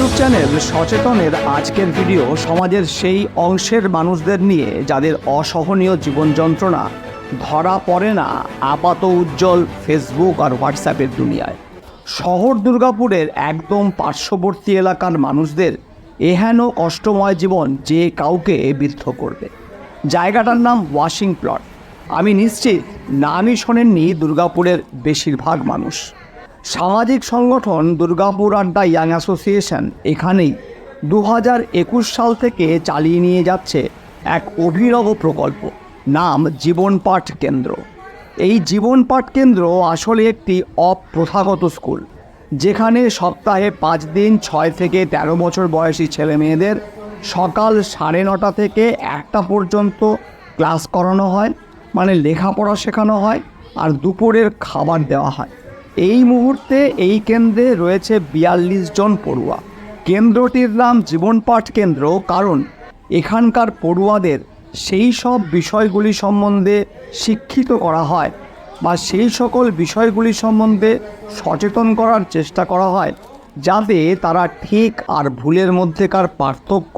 YouTube channel সচেতনের আজকের video সমাজের সেই অংশের মানুষদের নিয়ে যাদের অসহনীয় জীবন যন্ত্রণা, ধরা পড়ে না, আপাত উজ্জ্বল ফেসবুক আর হোয়াটসঅ্যাপের দুনিয়ায়। শহর দুর্গাপুরের একদম পার্শ্ববর্তী এলাকার মানুষদের এহেন কষ্টময় জীবন যে কাউকে বিদ্ধ করবে। জায়গাটার নাম ওয়াশিং প্লট। আমি নিশ্চিত নামই শোনেননি দুর্গাপুরের বেশিরভাগ মানুষ। সামাজিক সংগঠন দুর্গাপুর আড্ডা ইয়াং অ্যাসোসিয়েশন এখানেই দু হাজার একুশ সাল থেকে চালিয়ে নিয়ে যাচ্ছে এক অভিনব প্রকল্প, নাম জীবন পাঠ কেন্দ্র। এই জীবন পাঠ কেন্দ্র আসলে একটি অপ্রথাগত স্কুল, যেখানে সপ্তাহে পাঁচ দিন ছয় থেকে তেরো বছর বয়সী ছেলে মেয়েদের সকাল সাড়ে নটা থেকে একটা পর্যন্ত ক্লাস করানো হয় মানে লেখাপড়া শেখানো হয় আর দুপুরের খাবার দেওয়া হয়। এই মুহূর্তে এই কেন্দ্রে রয়েছে বিয়াল্লিশ জন পড়ুয়া। কেন্দ্রটির নাম জীবন পাঠ কেন্দ্র, কারণ এখানকার পড়ুয়াদের সেই সব বিষয়গুলি সম্বন্ধে শিক্ষিত করা হয় বা সেই সকল বিষয়গুলি সম্বন্ধে সচেতন করার চেষ্টা করা হয়, যাতে তারা ঠিক আর ভুলের মধ্যেকার পার্থক্য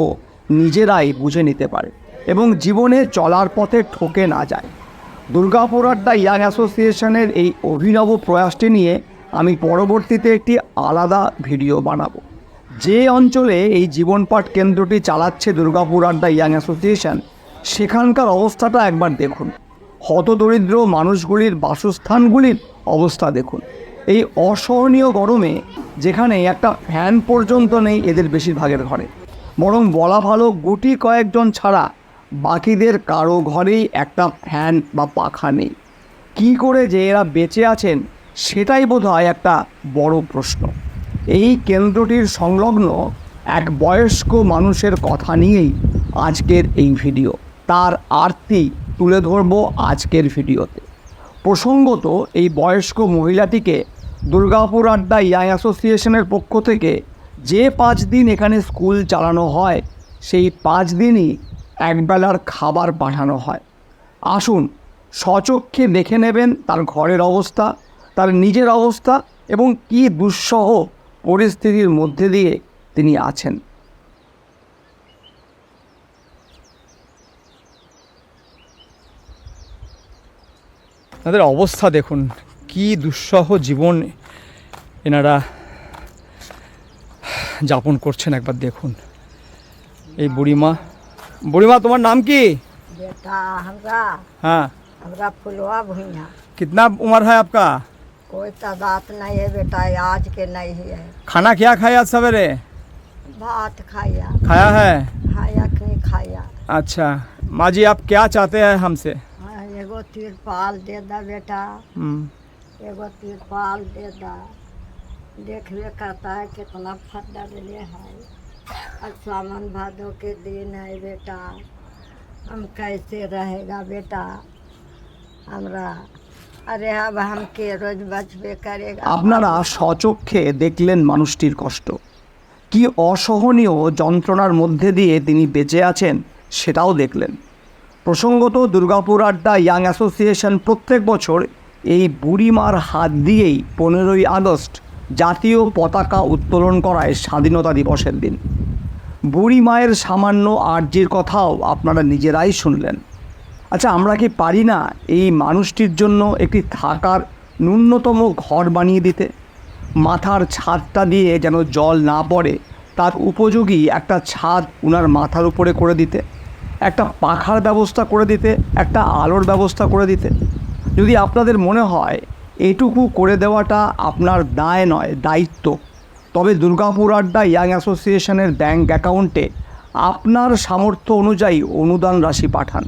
নিজেরাই বুঝে নিতে পারে এবং জীবনে চলার পথে ঠকে না যায়। দুর্গাপুর আড্ডা ইয়াং অ্যাসোসিয়েশনের এই অভিনব প্রয়াসটি নিয়ে আমি পরবর্তীতে একটি আলাদা ভিডিও বানাবো। যে অঞ্চলে এই জীবনপাঠ কেন্দ্রটি চালাচ্ছে দুর্গাপুর আড্ডা ইয়াং অ্যাসোসিয়েশন, সেখানকার অবস্থাটা একবার দেখুন। হতদরিদ্র মানুষগুলির বাসস্থানগুলির অবস্থা দেখুন। এই অসহনীয় গরমে যেখানে একটা ফ্যান পর্যন্ত নেই এদের বেশিরভাগের ঘরে। বরং বলা ভালো গুটি কয়েকজন ছাড়া বাকিদের কারও ঘরেই একটা ফ্যান বা পাখা নেই। কী করে যে এরা বেঁচে আছেন, সেটাই বোধ হয় একটা বড় প্রশ্ন। এই কেন্দ্রটির সংলগ্ন এক বয়স্ক মানুষের কথা নিয়েই আজকের এই ভিডিও। তার আরতি তুলে ধরবো আজকের ভিডিওতে। প্রসঙ্গত, এই বয়স্ক মহিলাটিকে দুর্গাপুর আড্ডা ইয়াং অ্যাসোসিয়েশনের পক্ষ থেকে যে পাঁচ দিন এখানে স্কুল চালানো হয়, সেই পাঁচ দিনই একবেলার খাবার পাঠানো হয়। আসুন, স্বচক্ষে দেখে নেবেন তার ঘরের অবস্থা, তার নিজের অবস্থা এবং কী দুঃসহ পরিস্থিতির মধ্যে দিয়ে তিনি আছেন। তাদের অবস্থা দেখুন, কি দুঃসহ জীবন এনারা যাপন করছেন একবার দেখুন। এই বুড়িমা বুড়িমা তোমার নাম কি बेटा हमरा हाँ हमरा फुलवा भुइया कितना उम्र है आपका कोई तादाद नहीं है बेटा आज के नहीं है खाना क्या खाया आज सवेरे भात खाया खाया है खाया कि नहीं खाया अच्छा माँ जी आप क्या चाहते हैं हमसे हाँ, एगो तिरपाल दे दा बेटा हम्म, एगो तिरपाल दे दा देखबे करता है कितना फद्दा दिले है और सामान भादो के दिन है बेटा हम कैसे रहेगा बेटा हमरा अरे अब हम के रोज बचबे करेगा আপনারা স্বচক্ষে দেখলেন মানুষটির কষ্ট কি অসহনীয় যন্ত্রণার মধ্যে দিয়ে তিনি বেঁচে আছেন সেটাও দেখলেন প্রসঙ্গত দুর্গাপুর আড্ডা ইয়াং অ্যাসোসিয়েশন প্রত্যেক বছর এই বুড়িমার হাত দিয়েই পনেরোই আগস্ট জাতীয় পতাকা উত্তোলন করায় স্বাধীনতা দিবসের দিন বুড়ি মায়ের সামান্য আর্জির কথাও আপনারা নিজেরাই শুনলেন। আচ্ছা আমরা কি পারি না এই মানুষটির জন্য একটি থাকার ন্যূনতম ঘর বানিয়ে দিতে? মাথার ছাদটা দিয়ে যেন জল না পড়ে, তার উপযোগী একটা ছাদ উনার মাথার উপরে করে দিতে, একটা পাখার ব্যবস্থা করে দিতে, একটা আলোর ব্যবস্থা করে দিতে। যদি আপনাদের মনে হয়, এটুকু করে দেওয়াটা আপনার দায় নয়, দায়িত্ব। তবে দুর্গাপুর আড্ডা ইয়াং অ্যাসোসিয়েশনের ব্যাঙ্ক অ্যাকাউন্টে আপনার সামর্থ্য অনুযায়ী অনুদান রাশি পাঠান।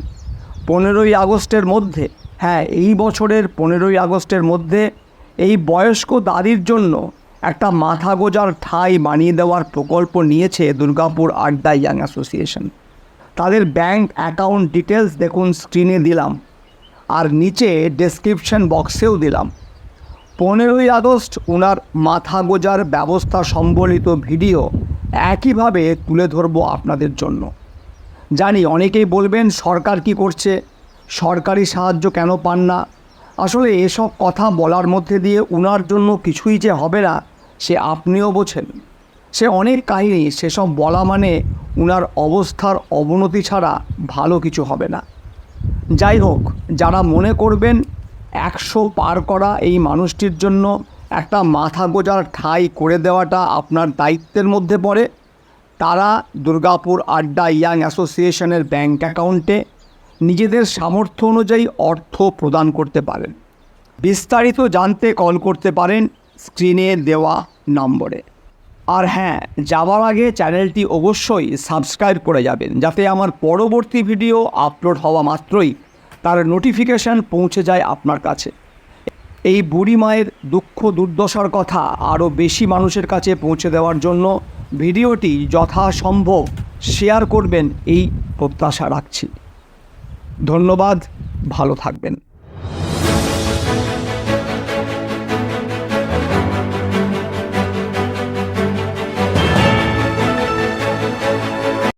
পনেরোই আগস্টের মধ্যে হ্যাঁ এই বছরের পনেরোই আগস্টের মধ্যে এই বয়স্ক দাদির জন্য একটা মাথা গোজার ঠাঁই বানিয়ে দেওয়ার প্রকল্প নিয়েছে দুর্গাপুর আড্ডা ইয়াং অ্যাসোসিয়েশন। তাদের ব্যাংক অ্যাকাউন্ট ডিটেলস দেখুন স্ক্রিনে দিলাম। আর নিচে ডেসক্রিপশন বক্সেও দিলাম। পনেরোই আগস্ট ওনার মাথা গোজার ব্যবস্থা সম্বলিত ভিডিও একইভাবে তুলে ধরবো আপনাদের জন্য। জানি অনেকেই বলবেন, সরকার কি করছে? সরকারি সাহায্য কেন পান না? আসলে এসব কথা বলার মধ্যে দিয়ে উনার জন্য কিছুই যে হবে না, সে আপনিও বোঝেন। সে অনেক কাহিনী, সেসব বলা মানে উনার অবস্থার অবনতি ছাড়া ভালো কিছু হবে না। যাই হোক, যারা মনে করবেন একশো পার করা এই মানুষটির জন্য একটা মাথা গোজার ঠাঁই করে দেওয়াটা আপনার দায়িত্বের মধ্যে পড়ে। তারা দুর্গাপুর আড্ডা ইয়াং অ্যাসোসিয়েশনের ব্যাংক অ্যাকাউন্টে নিজেদের সামর্থ্য অনুযায়ী অর্থ প্রদান করতে পারেন। বিস্তারিত জানতে কল করতে পারেন স্ক্রিনে দেওয়া নম্বরে। আর হ্যাঁ যাওয়ার আগে চ্যানেলটি অবশ্যই সাবস্ক্রাইব করে যাবেন, যাতে আমার পরবর্তী ভিডিও আপলোড হওয়া মাত্রই তার নোটিফিকেশান পৌঁছে যায় আপনার কাছে। এই বুড়ি মায়ের দুঃখ দুর্দশার কথা আরও বেশি মানুষের কাছে পৌঁছে দেওয়ার জন্য ভিডিওটি যথাসম্ভব শেয়ার করবেন, এই প্রত্যাশা রাখছি। ধন্যবাদ, ভালো থাকবেন।